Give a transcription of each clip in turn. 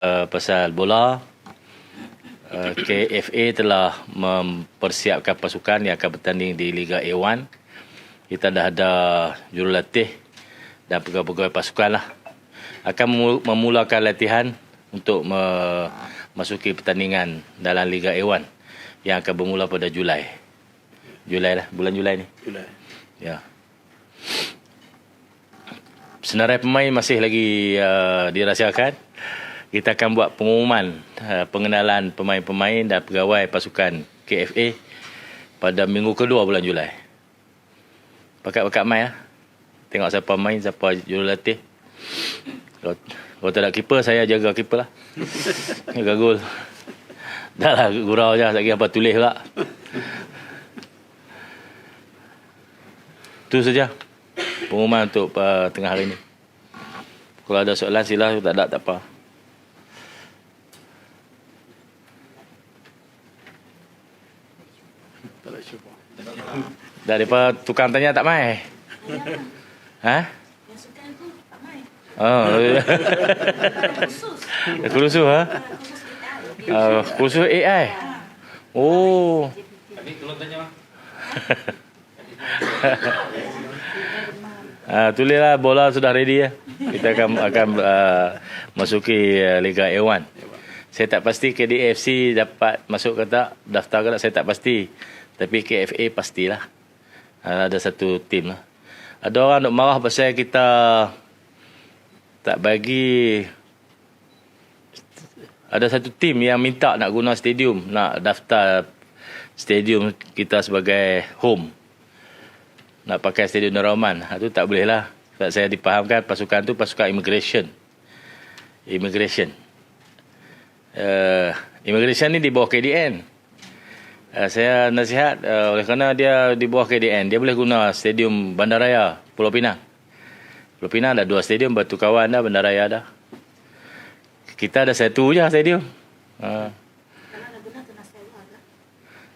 uh, pasal bola. Uh, KFA telah mempersiapkan pasukan yang akan bertanding di Liga A1. Kita dah ada jurulatih dan pegawai-pegawai pasukan lah. Akan memulakan latihan untuk memasuki pertandingan dalam Liga A1 yang akan bermula pada Julai. Julai lah, bulan Julai ni. Julai. Ya. Senarai pemain masih lagi uh, dirahsiakan kita akan buat pengumuman uh, pengenalan pemain-pemain dan pegawai pasukan KFA pada minggu kedua bulan Julai. Pakat-pakat main lah. Tengok siapa main, siapa jurulatih. Kalau, kalau tak ada keeper, saya jaga keeper lah. Jaga gol. Dah lah, gurau je. Lagi apa tulis pula. Itu saja pengumuman untuk uh, tengah hari ini. Kalau ada soalan sila, tak ada, tak apa. Tak nak cuba. Daripada tukang tanya tak mai. ha? Yang sukan tu tak main. Oh. Khusus. Kursus ha? Khusus AI. Uh, kursus AI. Oh. Ah, tulislah bola sudah ready ya. Kita akan akan uh, masuki uh, Liga A1. Saya tak pasti KDFC dapat masuk ke tak, daftar ke tak, saya tak pasti. Tapi KFA pastilah. Uh, ada satu tim lah. Ada orang nak marah pasal kita tak bagi ada satu tim yang minta nak guna stadium, nak daftar stadium kita sebagai home. Nak pakai stadium Naraman. Itu tak boleh lah. Sebab saya dipahamkan pasukan tu pasukan immigration. Immigration. Uh, immigration ni di bawah KDN. Uh, saya nasihat uh, oleh kerana dia di bawah KDN, dia boleh guna stadium Bandaraya Pulau Pinang. Pulau Pinang ada dua stadium, Batu Kawan dah, Bandaraya dah. Kita ada satu je stadium. Uh, lah.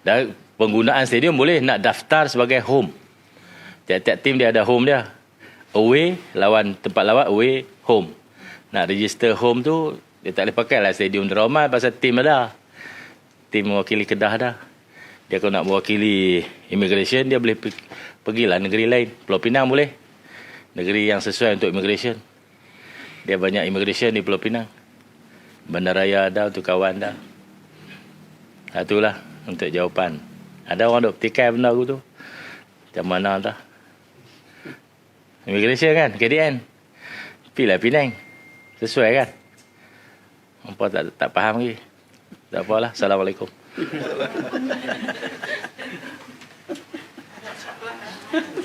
dan penggunaan stadium boleh nak daftar sebagai home. Tiap-tiap tim dia ada home dia. Away, lawan tempat lawan, away, home. Nak register home tu, dia tak boleh pakai lah stadium drama pasal tim ada. Tim mewakili Kedah dah. Dia kalau nak mewakili immigration, dia boleh pergi, pergilah negeri lain. Pulau Pinang boleh. Negeri yang sesuai untuk immigration. Dia banyak immigration di Pulau Pinang. Bandaraya ada untuk kawan dah. Itulah untuk jawapan. Ada orang duk petikai benda aku tu. Macam mana dah. Immigration kan, KDN. Pilah Penang. Sesuai kan? Apa tak tak faham lagi. Tak apalah. Assalamualaikum.